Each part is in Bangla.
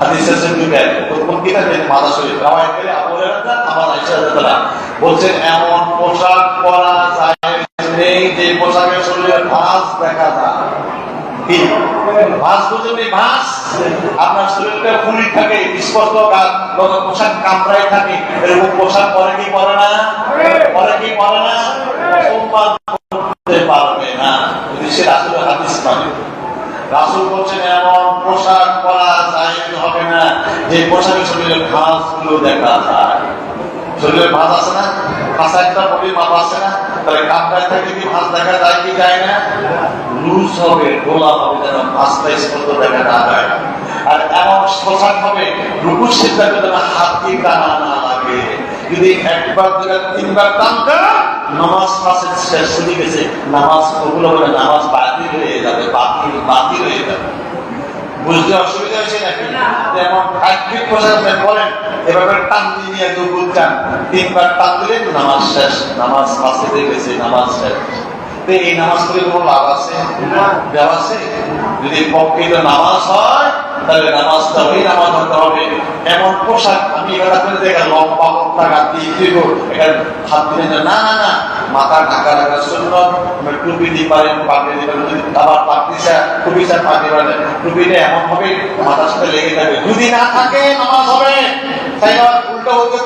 হাদিসের সে দুইটা প্রথম কিতাবে মাদা শরীফ। রাওয়ায়াত করে আবু হুরায়রা আমার আয়েশা রাদিয়াল্লাহু বলছেন, এমন পোশাক পরা যায় নেই যে পোশাকের শরীরের ভাঁজ দেখা যায় কি? ভাঁজ বুঝুন ভাঁজ? আপনার শরীরটা ফুলি থাকে, স্পষ্ট গাছ পোশাক কামড়াই থাকে। এরকম পোশাক পরে কি পরে না? পরে কি পরে না? মুসলমান করতে পারবে না। যদি সে আসলে হাদিস নয় রাসুল বলছেন, এমন পোশাক পরা জায়েজ হবে না? যে পোশাকের শরীরের ভাঁজগুলো দেখা যায়। শরীরের ভাঁজ আছে না? পাশা একটা মাপ আছে না? তাহলে কাপড়ায় থাকে কি ভাঁজ দেখা যায় কি যায় না? লুজ হবে গোলা হবে, যেন ভাঁজটা স্পষ্ট দেখা না যায়। আর এমন পোশাক হবে রুকুর সিদ্ধান্ত যেন হাত দিয়ে টানা না লাগে। যদি একবার তিনবার টানটা নামাজ পাশের শেষ হয়ে গেছে নামাজ কবুল হবে নামাজ বাতিল হয়ে যাবে বাতিল বাতিল হয়ে যাবে। বুঝতে অসুবিধা হয়েছে নাকি? যেমন পোশাক বলেন এভাবে টান দিয়ে নিয়ে দুপুর টান তিনবার টান দিলেন নামাজ শেষ নামাজ পাশে দেখেছে গেছে নামাজ শেষ। এই নামাজ করে কোনো লাভ আছে? আছে? যদি প্রকৃত নামাজ হয়, তাহলে নামাজটা ওই নামাজ হতে হবে। এমন পোশাক আমি করে দেখা লম্বা হাত দিলে না না না, মাথা ঢাকা টুপি দিয়ে পারেন, পাগড়ি দিবেন যদি আবার টুপিটা পাগড়ি পারেন টুপিটা এমন ভাবে মাথার সাথে লেগে যাবে। যদি না থাকে, নামাজ হবে। তাই আবার উল্টো উল্টো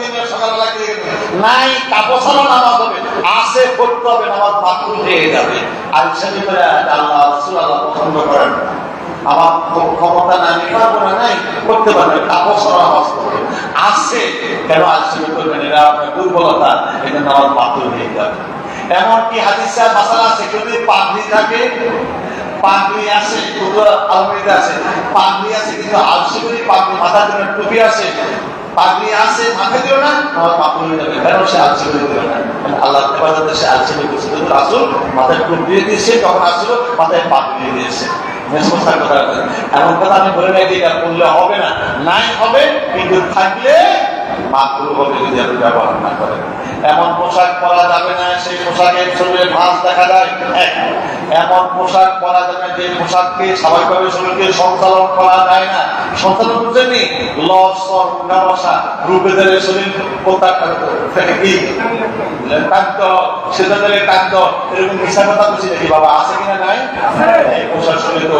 নাই কাপড় নামাজ হবে। আসে করতে হবে, নামাজ মাত্র হয়ে যাবে। আর সেটি করে আল্লাহ রসুল পছন্দ করেন। আমার ক্ষমতা না পারব নাই করতে পারবে কাপড় নামাজ করবে আসছে কেন আসছে করবেন এটা আপনার দুর্বলতা এটা নামাজ মাত্র হয়ে যাবে। এমনকি হাদিসা মাসালা আছে, কেউ যদি পাগড়ি থাকে পাগড়ি আছে আলমারিতে আছে পাগড়ি আছে কিন্তু আলসি করে পাগড়ি মাথা দিলে টুপি আছে পাগড়ি আছে মাথা দিল না। আমার হয়ে যাবে। কেন সে আলসি করে দিল না আল্লাহ হেফাজতে সে আলসি করে দিয়েছে কিন্তু মাথায় টুপ দিয়ে দিয়েছে, তখন আসলো, মাথায় পাগড়ি দিয়ে দিয়েছে। এমন কথা আমি বলে যে এটা করলে হবে না। নাই হবে, কিন্তু থাকলে মাত্র হবে যদি আপনি ব্যবহার না করেন। এমন পোশাক পরা যাবে না, সেই পোশাকের শরীরে ভাঁজ দেখা যায়। এক এমন পোশাক পরা যাবে, যে পোশাককে স্বাভাবিকভাবে শরীরকে সঞ্চালন করা যায় না। সঞ্চালন বুঝছেননি লসর ব্যবসা রূপেদের শরীর কোথা কি? টাক্ত সেদাদের টাক্ত এরকম মিশা কথা বলছি নাকি বাবা? আছে কিনা নাই? পোশাক শরীরে তো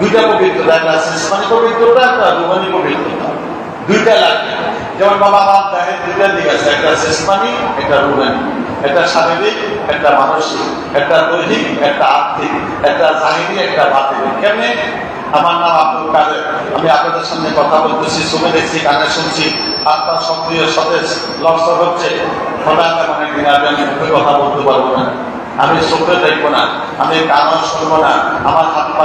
দুইটা পবিত্রতা একটা সিসমানি পবিত্রতা একটা রুমানি পবিত্রতা। দুইটা লাগবে যেমন বাবা আমার দেহের দুইটা দিক আছে, একটা জেসমানি একটা রুহানি। একটা শারীরিক, একটা মানসিক, একটা দৈহিক, একটা আর্থিক একটা জাহিরি একটা বাতিল। কেমনে? আমার নাম আব্দুল কাদের। আমি আপনাদের সামনে কথা বলতেছি, শুনে দেখছি, কানে শুনছি। আপনার সক্রিয় সতেজ লক্ষ্য হচ্ছে, হঠাৎ এমন একদিন আমি কথা বলতে পারব না। আমি চোখে দেখব না, আমি কানও শুনব না, আমার হাত পা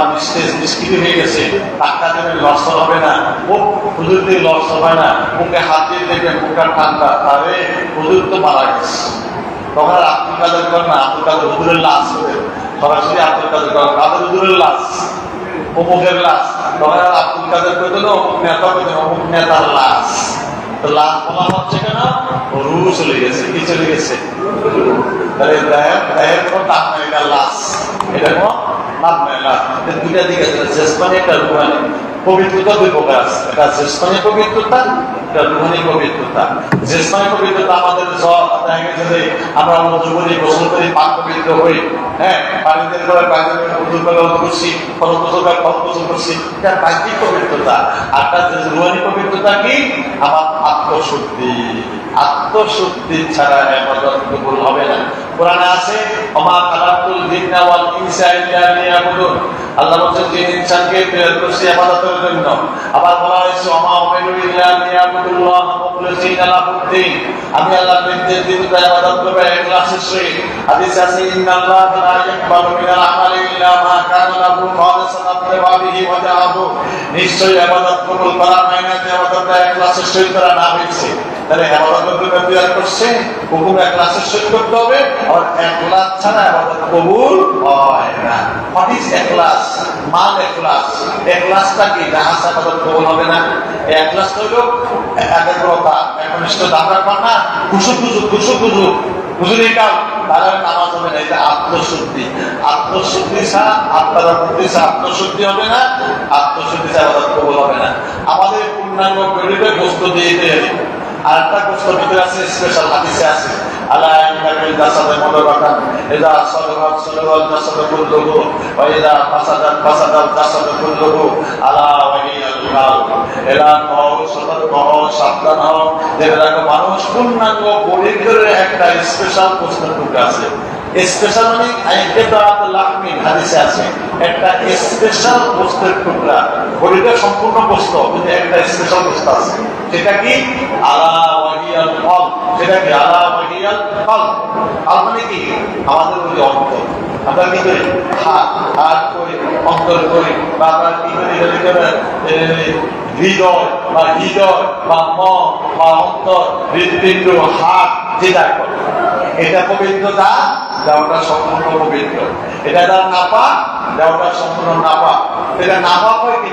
নিষ্ক্রিয় হয়ে গেছে টাকা দেবে লস হবে না, মুখ হুজুর দিয়ে লস হবে না, মুখে হাত দিয়ে দেখবে মুখটা ঠান্ডা, আরে হুজুর তো মারা গেছে। তখন আর আব্দুল কাদের কর না, আব্দুল কাদের হুজুরের লাশ হবে। সরাসরি আব্দুল কাদের কর, কাদের হুজুরের লাশ? অমুকের লাশ। তখন আর আব্দুল কাদের করে দিল? অমুক নেতা করে অমুক নেতার লাশ। তো লাশ বলা হচ্ছে কেন? রু চলে গেছে, কি চলে গেছে? তাহলে দেহের দেহের কোনো দাম এটা লাশ। এটা কোনো লাভ দুইটা দিক আছে, জেসমানি একটা পবিত্রতা দুই প্রকার আছে। একটা জেসমানি পবিত্রতা, একটা রুহানি পবিত্রতা। জেসমানি পবিত্রতা আমাদের দেখা যে আমরা মজু করি পাক পবিত্র হই। হ্যাঁ পানিদের করে পানিদের করছি ফল গোসল করে ফল গোসল করছি, এটা বাহ্যিক পবিত্রতা। আর তার রুহানি পবিত্রতা কি? আমার আত্মশুদ্ধি। আত্মশুদ্ধি ছাড়া এবাদত কবুল হবে না। কোরআনে আছে আল্লাহ বলেন যে ইনসানকে আবার বলা হয়েছে আমি আল্লাহর নির্দেশ দিব তাই ইবাদত করবে ইখলাসের সহিত। হাদিস আছে ইন্নাল্লাহ লা ইয়াকবালু মিনাল আমালি ইল্লা মা কানা লাহু খালিসান লিওয়াজিহি ওয়া জাহাবু। নিশ্চয়ই তাহলে করছে করতে হবে না। হোয়াট ইজ ইখলাস মাল ইখলাস ইখলাসটা কি? যাহা ছাড়া কবুল হবে না। ইখলাস হলো একাগ্রতা একনিষ্ঠ দাম। রাখবার না। খুশু খুশু খুশু খুশু কাল তারা নামাজ হবে না আত্মশুদ্ধি। আত্মশুদ্ধি ছাড়া বুদ্ধি আত্মশুদ্ধি হবে না। আত্মশুদ্ধি ছাড়া কবল হবে না। আমাদের পূর্ণাঙ্গ গোস্ত দিয়ে। আর একটা ভিতরে আছে স্পেশাল হাদিসে আছে। মানুষ একটা স্পেশাল প্রশ্ন টুকরা আছে। স্পেশাল মানে একটা স্পেশাল বস্তুর টুকরা। সম্পূর্ণ বস্তু কিন্তু একটা স্পেশাল বস্তু আছে। সেটা কি? আলা ওয়াহিয়াল ফল সেটা কি? আলা ওয়াহিয়াল মানে কি? আমাদের অন্তর আমরা কি করি? হাত হাত করি, অন্তর করি, বা আমরা কি করি? হৃদয়, বা হৃদয়, বা মন, বা অন্তর হৃদপিণ্ড হাত, যেটা করে। এটা পবিত্রতা দেওয়াটা সম্পূর্ণ পবিত্র। এটা যার নাপা দেওয়াটা সম্পূর্ণ নাপা এটা নাপা হয় কি?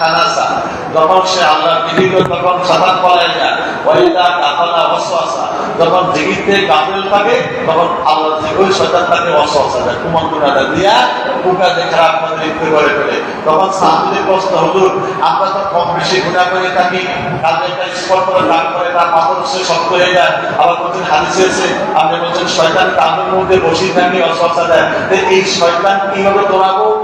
খানাসা। যখন সে আল্লাহ বিধিত তখন কাফালা অসহসা যখন গাফিল থাকে, তখন আল্লাহ শয়তান তাকে অসহসা যায় কুমন্ত্রণাটা দিয়া। বুকা দিয়ে খারাপ লিপ্ত করে ফেলে। তখন সাহাবিদের প্রশ্ন, হুজুর, আমরা তো কম বেশি গুণা করে থাকি। কালকে একটা করে তার সে শক্ত হয়ে যায়। আবার বলছেন হাদিসে আছে আপনি বলছেন, শয়তান কালের মধ্যে বসে থাকি অসহসা দেয়। এই শয়তান কীভাবে দৌড়াবো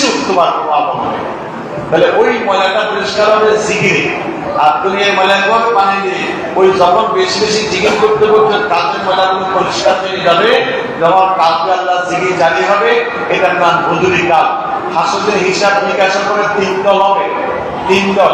তাহলে ওই ময়লাটা পরিষ্কার হবে আর ময়লাগুলো পানি দিয়ে ওই যখন বেশি বেশি জিগির করতে করতে কাজের ময়লাগুলো পরিষ্কার হয়ে যাবে, যখন আল্লাহ হবে, এটার নাম হুজুরি কাল। হাসুদের হিসাব নিকাশ করে তিন দল হবে। তিন দল।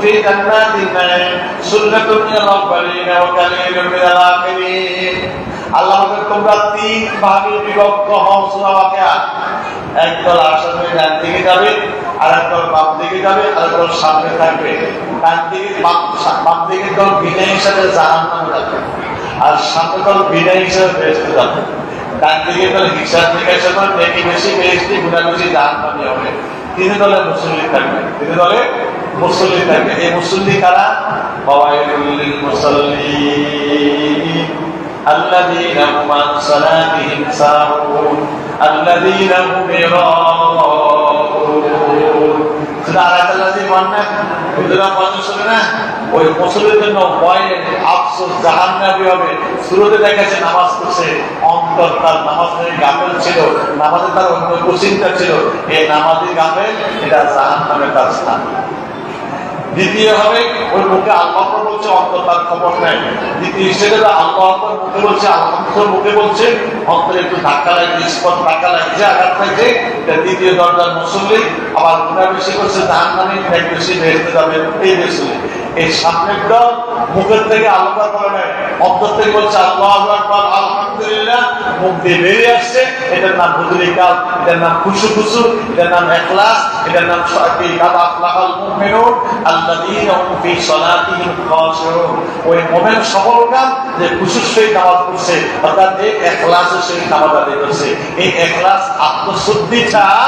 في جنات النعيم سنة من الأولين وقليل من الآخرين আল্লাহ বলেন, তোমরা তিন ভাগে বিভক্ত হও সূরা ওয়াকিয়া একদল আসলে ডান দিকে যাবে আর একদল বাম দিকে যাবে আর একদল সামনে থাকবে ডান দিকে বাম বাম দিকে দল বিনয় হিসাবে জাহান নামে যাবে আর সামনে দল বিনয় হিসাবে বেহেস্তে যাবে ডান দিকে দল হিসাব নিকাশ করে নেকি বেশি বেহেস্তি গুণা বেশি জাহান নামে হবে তিন দলে মুসল্লি থাকবে তিন দলে মুসল্লি থাকবে এই মুসল্লি কারা বাবাইল মুসল্লি الذين هم عن صلاتهم ساهون الذين هم يراءون শুধু আলাদা আলাদা বন্যা হুজুরা বন্ধ শুনে না ওই মুসলিমের জন্য ভয়ে আফসোস জাহান্নাবি হবে শুরুতে দেখাচ্ছে নামাজ পড়ছে অন্তর তার নামাজ থেকে গাফেল ছিল নামাজে তার অন্য কুচিন্তা ছিল এই নামাজি গাফেল এটা জাহান্নামে তার স্থান দ্বিতীয় হবে ওই মুখে আল্লাহ বলছে, অন্তর তার খবর নেয় দ্বিতীয় হিসেবে আল্লাহ মুখে বলছে অন্তর মুখে বলছে, অন্তরে একটু ধাক্কা লাগছে, স্পট ধাক্কা লাগছে, আঘাত এটা দ্বিতীয় দরজার মুসল্লি, আবার গুণা বেশি করছে ধান মানে এক বেশি বেরোতে যাবে, এই মুসল্লি। এই সামনের দল মুখের থেকে আলাদা করে নেয়, অন্তর থেকে বলছে, আল্লাহ আলহামদুলিল্লাহ মুখ দিয়ে বেরিয়ে আসছে। এটার নাম হুজুরি কাল এটার নাম খুশু খুশু, এটার নাম এখলাস, এটার নাম এই এখলাসের এখলাস আত্মশুদ্ধি ছাড়া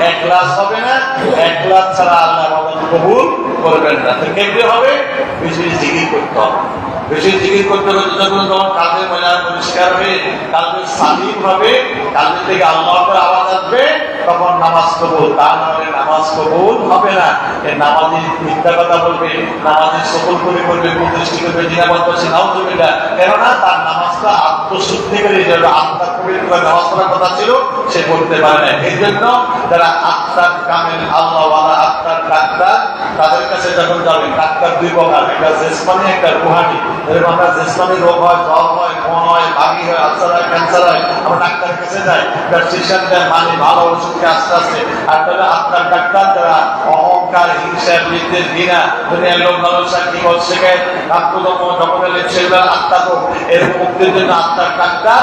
এখলাস হবে না, এখলাস ছাড়া আল্লাহ কবুল করবেন না। কেমনি হবে? বেশি করতে হবে। বেশি জিকির করতে হবে যখন তোমার ময়লা পরিষ্কার হবে কালকে স্বাধীন হবে কালকে থেকে আল্লাহর আওয়াজ আসবে তখন নামাজ কবুল তা নাহলে নামাজ কবুল হবে না। নামাজি মিথ্যা কথা বলবে নামাজি সকল করে করবে প্রতিষ্ঠিত করবে জিনাবাদ করছে নাও করবে না কেননা তার নামাজটা আত্মশুদ্ধি করে যাবে আত্মার পবিত্র করে নামাজ পড়ার কথা ছিল, সে করতে পারে না এর জন্য যারা আত্মার কামেল আল্লাহ আত্মার ডাক্তার, তাদের কাছে যখন যাবে ডাক্তার দুই প্রকার, একটা জেসমানি, একটা রুহানি। এরকম আমরা জেসমানি রোগ হয়, জ্বর হয় মন হয় মানে আস্তে আর তবে আত্মার ডাক্তার যারা অহংকার, হিংসা বিদ্বেষ ঘৃণা, দুনিয়ার লোক লালসা কি শেখায় আত্মদম জগতের সেগুলো আত্মা এরকম মুক্তির জন্য ডাক্তার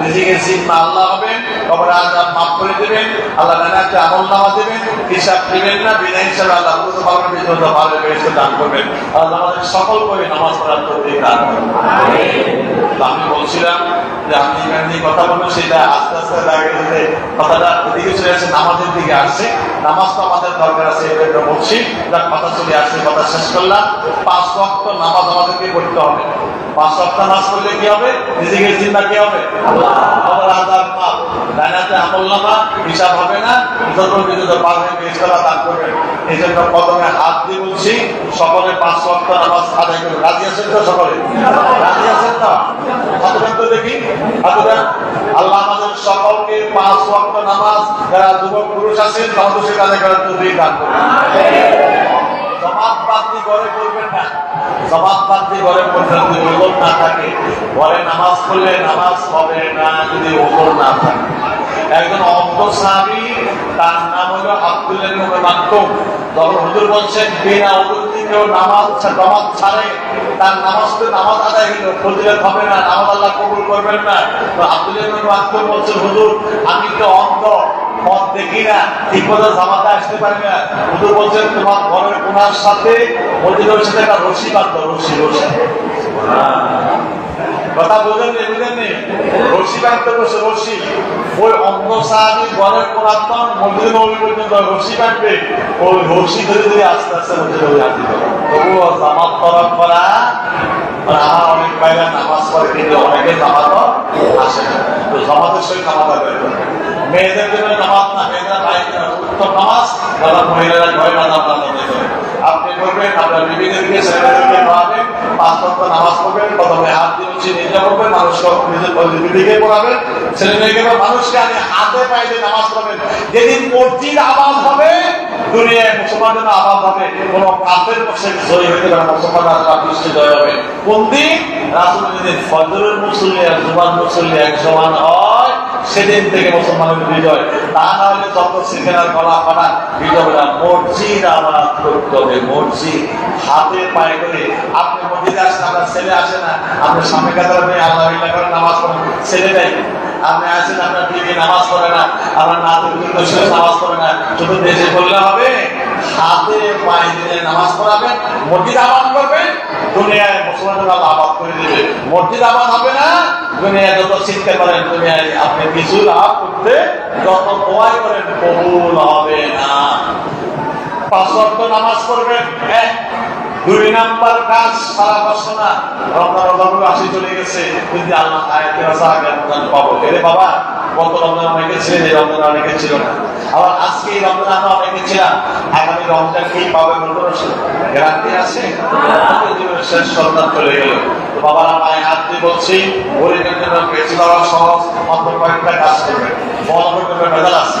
নিজেকে জিম্মা আল্লাহ হবেন করে দেবেন, আল্লাহ নানাকে আমল নামা দেবেন, হিসাব দেবেন না, বিনা হিসাবে আল্লাহ ভালো দান করবেন। আল্লাহ আমাদের সকল করে নামাজ পড়ার প্রতি দান করবেন আমি বলছিলাম যে আমি এখানে যে কথা বলবেন সেটা আস্তে আস্তে আগে কথাটা এদিকে চলে আসছে নামাজের দিকে আসছে নামাজ তো আমাদের দরকার আছে, এটা বলছি। কথা চলে আসছে কথা শেষ করলাম। পাঁচ ওয়াক্ত নামাজ আমাদেরকে করতে হবে। পাঁচ ওয়াক্ত নামাজ পড়লে কি হবে? নিজেকে চিন্তা কি হবে? না। সকলে পাঁচ ওয়াক্ত নামাজ আদায় রাজি আছেন তো সকলে? রাজি আছেন তো? তো দেখি? আল্লাহ আমাদের সকলকে পাঁচ ওয়াক্ত নামাজ, যারা যুবক পুরুষ আছেন, তাহলে জন্য দান করবেন জমাত ঘরে করবেন না। জমাত ওজন না থাকে, ঘরে নামাজ পড়লে নামাজ হবে না, যদি ওজন না থাকে। একজন অন্ধ তার নাম হলো আব্দুল্লাহ মাকতুম। যখন হুজুর বলছেন, বিনা উদ্যোগে কেউ নামাজ জমাত ছাড়ে। তার নামাজ তো নামাজ আদায় হলো, ফজিলত হবে না, নামাজ আল্লাহ কবুল করবেন না। তো আব্দুল্লাহ মাকতুম বলছেন, হুজুর, আমি তো অন্ধ। পথ দেখি না, ঠিক মতো জামাতে আসতে পারি না। হুজুর বলছেন, তোমার ঘরের কোনার সাথে মসজিদের সাথে একটা রশি বাঁধতো রশি রশি। কথা বুঝেন নি বুঝেন নি? রশি বাঁধতে বসে রশি। ওই অন্ধ সাহাবি ঘরের কোনার তো মসজিদ নবী পর্যন্ত রশি বাঁধবে। ওই রশি ধরে ধরে আস্তে আস্তে মসজিদ নবী আসতে তবুও জামাত তরফ করা আমার অনেক বাইরে নামাজ পড়ে, কিন্তু অনেকে জামাত আসে না। তো জামাতের সঙ্গে আদায় করবে মেয়েদের জন্য নামাজ না উত্তম নামাজ মহিলারা ঘরে আপনি করবেন আপনার বিবিদেরকে ছেলেদেরকে পড়াবেন, পাঁচ নামাজ পড়বেন, প্রথমে হাত দিয়ে নিজে পড়বেন নিজের বিবিকে পড়াবেন ছেলে মেয়েকে মানুষকে হাতে দিয়ে নামাজ পড়বেন। যেদিন মসজিদ আবাদ হবে, দুনিয়ায় মুসলমানদের আবাদ হবে, কোন কাফের বসে জয় হতে জয় হবে কোন দিন? রাসুল যেদিন ফজরের মুসল্লি আর জুমান মুসল্লি এক সমান হয়। সেদিন থেকে মুসলমানের বিজয় তা না হলে যত সিনেমার গলা ফাটা না। মসজিদ আবাদ করতে হবে, মসজিদ। হাতে পায়ে করে আপনি মসজিদে আসেন, আপনার ছেলে আসে না আপনি স্বামী কাতার মেয়ে আল্লাহ করে নামাজ পড়েন ছেলেটাই আপনি আসেন, আপনার বিবি নামাজ পড়ে না, আপনার নাতি নামাজ পড়ে না, শুধু দেশে করলে হবে। হাতে পায়ে দিলে নামাজ পড়াবেন, মসজিদ আবাদ করবেন, দুনিয়ায় দিবে। মসজিদ আবাদ হবে না, দুনিয়ায় যত শিখতে পারেন দুনিয়ায় আপনি কিছু লাভ করতে যত দোয়াই করেন কবুল হবে না। পাঁচ নামাজ পড়বেন, এক দুই নাম্বার কাজ, সারা বছর না রমজান রমজান আসি চলে গেছে। যদি আল্লাহ আয়াতে আসা আগে রমজান পাবো। এরে বাবা? গত রমজান অনেকে ছিলেন এই রমজান অনেকে ছিল না। আবার আজকে এই রমজান আমরা অনেকে ছিলাম আগামী রমজান কি পাবে বলতে গ্যারান্টি আছে? শেষ সন্তান চলে গেল। বাবারা মায়ের হাত দিয়ে বলছি, গরিবের জন্য বেঁচে দেওয়া সহজ, মাত্র কয়েকটা কাজ করবেন। বড় করবে মেধাল আছে।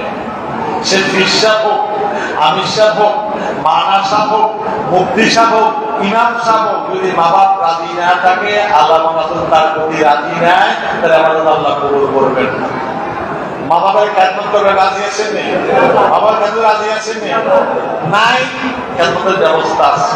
সে বিশ্বাস হোক আমির হোক, মানা সাহ হোক, মুক্তি সাহ হোক, ইমাম সাহ যদি মা বাপ রাজি না থাকে, আল্লাহ রাসুল তার প্রতি রাজি নেয় তাহলে আমাদের আল্লাহ কবুল করবেন না। মা বাবার খেদমত করবে, রাজি আছেন নি? বাবার খেদমত রাজি আছেন নি? নাই, খেদমতের ব্যবস্থা আছে।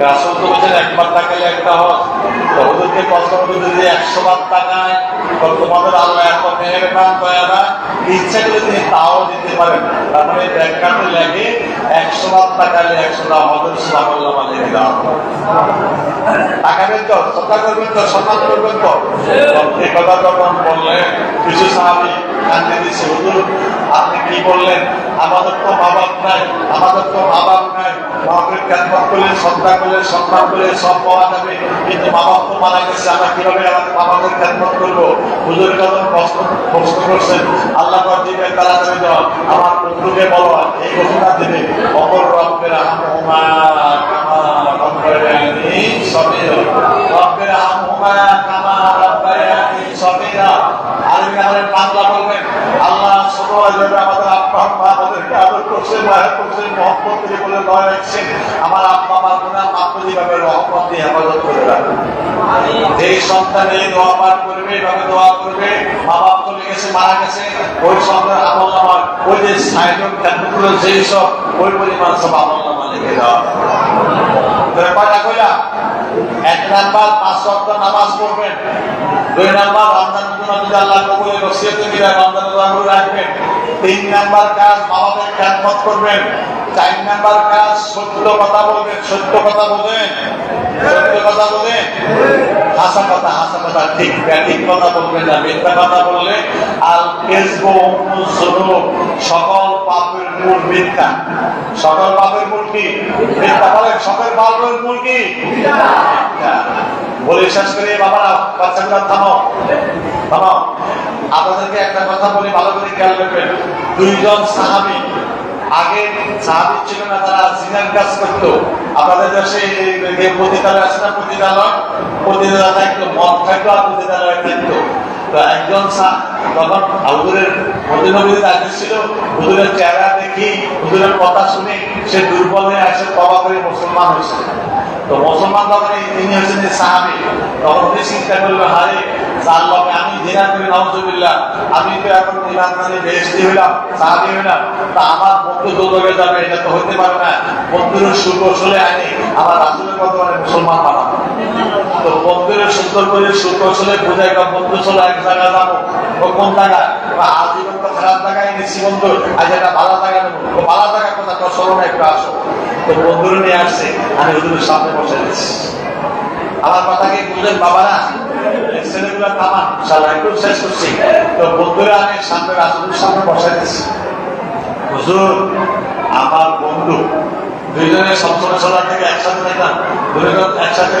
রাসুল বলছেন একবার টাকালে একটা হজ তো ওদেরকে যদি একশো বার টাকায় তো তোমাদের আল্লাহ এত মেহরবান দয়ারা ইচ্ছা করে তিনি তাও দিতে পারেন তার মানে ব্যাখ্যাতে লাগে একশো বার টাকালে একশো টা হজের সালাম আল্লাহ মানে দিলাম তাকাবেন তো শ্রদ্ধা করবেন তো সম্মান করবেন তো কথা যখন বললেন, কিছু সাহাবি কান্দে দিচ্ছে হুজুর, আপনি কি বললেন? আমাদের তো মা বাপ নাই আমাদের তো মা বাপ নাই। মা বাপের খেদমত করলে শ্রদ্ধা করলে সম্মান করলে সব পাওয়া যাবে। কিন্তু মা বাপ তো মারা গেছে, আমরা কীভাবে আমাদের মা বাপের খেদমত করব? হুজুর যখন প্রশ্ন প্রশ্ন করছেন। আল্লাহ দিবে তাড়াতাড়ি দেওয়া আমার বন্ধুকে বলো, এই ঘোষণা দেবে। অপর রব্বের আহমা কামা রব্বায়ানি সবিরা রব্বের আহমা কামা রব্বায়ানি সবিরা আরবি আমাদের বাংলা ছোটবেলা যাবে আমাদের আমার ওই সন্তান আমল নামার যে সব, ওই পরিমাণ দেওয়া তাহলে কয়টা কইলাম এক নাম্বার পাঁচ সপ্তাহ নামাজ পড়বেন। দুই নাম্বার রমজান যদি আল্লাহ কবুলের রসিয়তে মিলে রমজান রাখবেন। তিন নাম্বার কাজ বাবাদের খ্যাতমত করবেন। চার নাম্বার কাজ সত্য কথা বলবেন, সত্য কথা বলবেন, সত্য কথা বলবেন। হাসা কথা হাসা কথা, ঠিক ঠিক কথা বলবেন না, মিথ্যা কথা বললে আর কেসবো সকল পাপের মূল মিথ্যা। সকল পাপের মূল কি? মিথ্যা বলেন, সকল পাপের মূল কি। বলে শেষ করে বাচ্চাগুলো থামো। থামো। আপনাদেরকে একটা কথা বলি, ভালো করে খেয়াল রাখবেন। দুইজন সাহাবি, আগে সাহাবি ছিল না, তারা কাজ করতো। আমাদের দেশে পতিতালয় আছে না পতিতালয় পতিতালয় থাকতো, মদ থাকতো আর পতিতালয় থাকতো। একজন তখন হুজুরের মদিনবীর আদেশ ছিল? হুজুরের চেহারা দেখি কথা শুনে সে দুর্বল হয়ে আসে তবা করে মুসলমান হয়েছে। তো মুসলমান তখন তিনি হচ্ছেন যে সাহাবি। তখন উনি হারে আমি জেনা করি নজুবিল্লা আমি তো এখন ইমান মানে হইলাম, সাহাবি হইলাম। তা আমার বন্ধু দৌড়ে যাবে, এটা তো হতে পারে না। বন্ধুর সুকৌশলে আনি আমার রাসুলের মানে মুসলমান বানাবো তো বন্ধুরের সুন্দর করে বসে দিচ্ছি আমার ছেলেগুলো একটু শেষ করছি। তো বন্ধুরা, আমি সামনে রাসুলের সামনে বসাই দিচ্ছি হুজুর, আমার বন্ধু। দুইজনে সপ্তমে চলার থেকে একসাথে দুজন একসাথে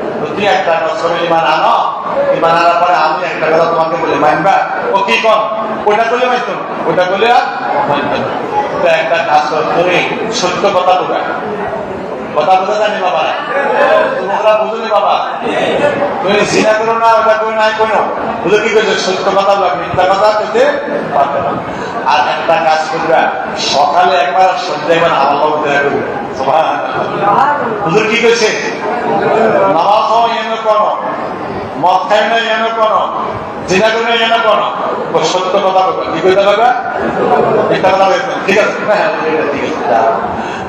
তুই একটা বছর ইমান আনো ইমান আনার পরে আমি একটা কথা তোমাকে বলি মানবা ও কি কম ওটা করলে মাইতো ওটা করলে আর তো একটা কাজ করে সত্য কথা বলবে কথা বোঝা জানি বাবা। তোমরা বুঝলি বাবা। তুমি জিনা করো না, ওটা করে নাই কোনো বুঝো কি করছে সত্য কথা বলবে মিথ্যা কথা পেতে পারবে না। আর একটা কাজ করবে, সকালে একবার সন্ধ্যা একবার লোক দেখা করবে। হুজুর কি কইছে? নামাজ হও এনে কোন মদ খাই না এনে কোন জিনা করে না কোন ও সত্য কথা বলবে কি কইতে পারবে মিথ্যা কথা বলবে ঠিক আছে? হ্যাঁ ঠিক আছে।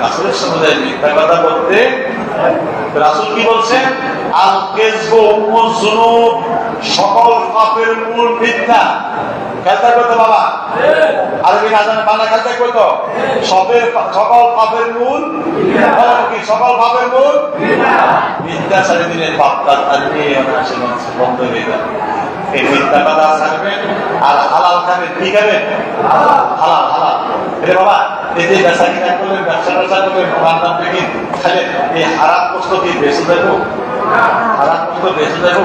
রাসুলের সম্বন্ধে মিথ্যা কথা বলতে রাসুল কি বলছেন? আল কেসবো সকল পাপের মূল মিথ্যা খেলতে করতো বাবা? আরবি না জানে বাংলা খেলতে করতো সবের সকল পাপের মূল কি সকল পাপের মূল মিথ্যা মিথ্যা সারি দিলে পাপটা বন্ধ হয়ে যাবে। এই মিথ্যা কথা ছাড়বেন আর হালাল খাবেন কি খাবেন হালাল। হালাল রে বাবা এই যে ব্যবসা কিনা করলেন ব্যবসা ব্যবসা করলেন ওনার নাম থেকে খালে এই হারাম কষ্ট কি বেঁচে দেবো? হারাম কষ্ট বেঁচে দেবো?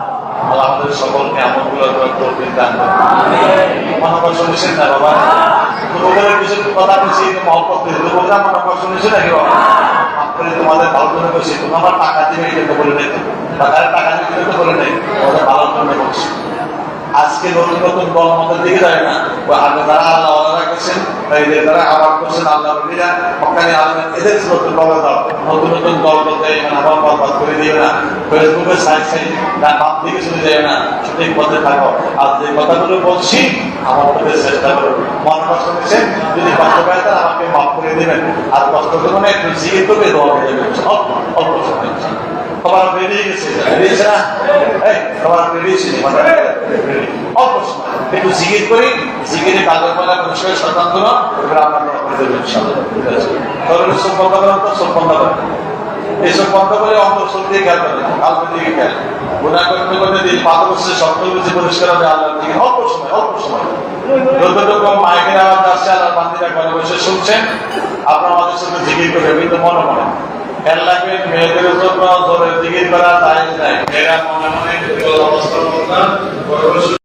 আমাদের সকলকে আমলগুলো তৌফিক দান করে শুনেছেন না বাবা? রোগের কিছু কথা বলছি মহব্বত তোমরা মনে করে শুনেছো নাকি বাবা? আপনি তোমাদের ভালো করে বলছি তোমার টাকা দিবে এটা বলে নেই টাকার টাকা দিবে তো বলে নেই। তোমাদের ভালো করে বলছি আজকে নতুন আমাদের দিকে যায় না। আগে তারা আল্লাহ ওনারা গেছেন এদের তারা আবার করছেন আল্লাহ বলিরা ওখানে আল্লাহ এদের নতুন দল দল নতুন নতুন দল বলতে এখানে আবার বরবাদ করে দিও না। ফেসবুকে সাইড সাইড না বাপ দিকে চলে যায় না। সঠিক পথে থাকো। আর যে কথাগুলো বলছি, আমার পথে চেষ্টা করো। মন কষ্ট হয়েছেন যদি কষ্ট পায় তাহলে আমাকে মাফ করে দেবেন। আর কষ্ট করব না, একটু জিজ্ঞেস করবে, দোয়া হয়ে যাবে অল্প অল্প সময় তোমার বেরিয়ে গেছে। বেরিয়েছে না? তোমার বেরিয়েছে একটু করি পালা পরিষ্কার সতর্ক না, এবার আমরা দোয়া করে ঠিক আছে? তবে করেন তো করেন। এইসব করে দিয়ে গুণা করতে করতে দিন বেশি পরিষ্কার হবে দিকে অল্প সময় অল্প সময়। যতটুকু মাইকের আওয়াজ আসছে আল্লাহ বান্দিরা ঘরে বসে শুনছেন, আপনার আমাদের সঙ্গে জিকির করবে কিন্তু মনে মনে। রাখবেন মেয়েদের জন্য ধরে জিকির করা যায় নাই মেয়েরা মনে মনে অবস্থা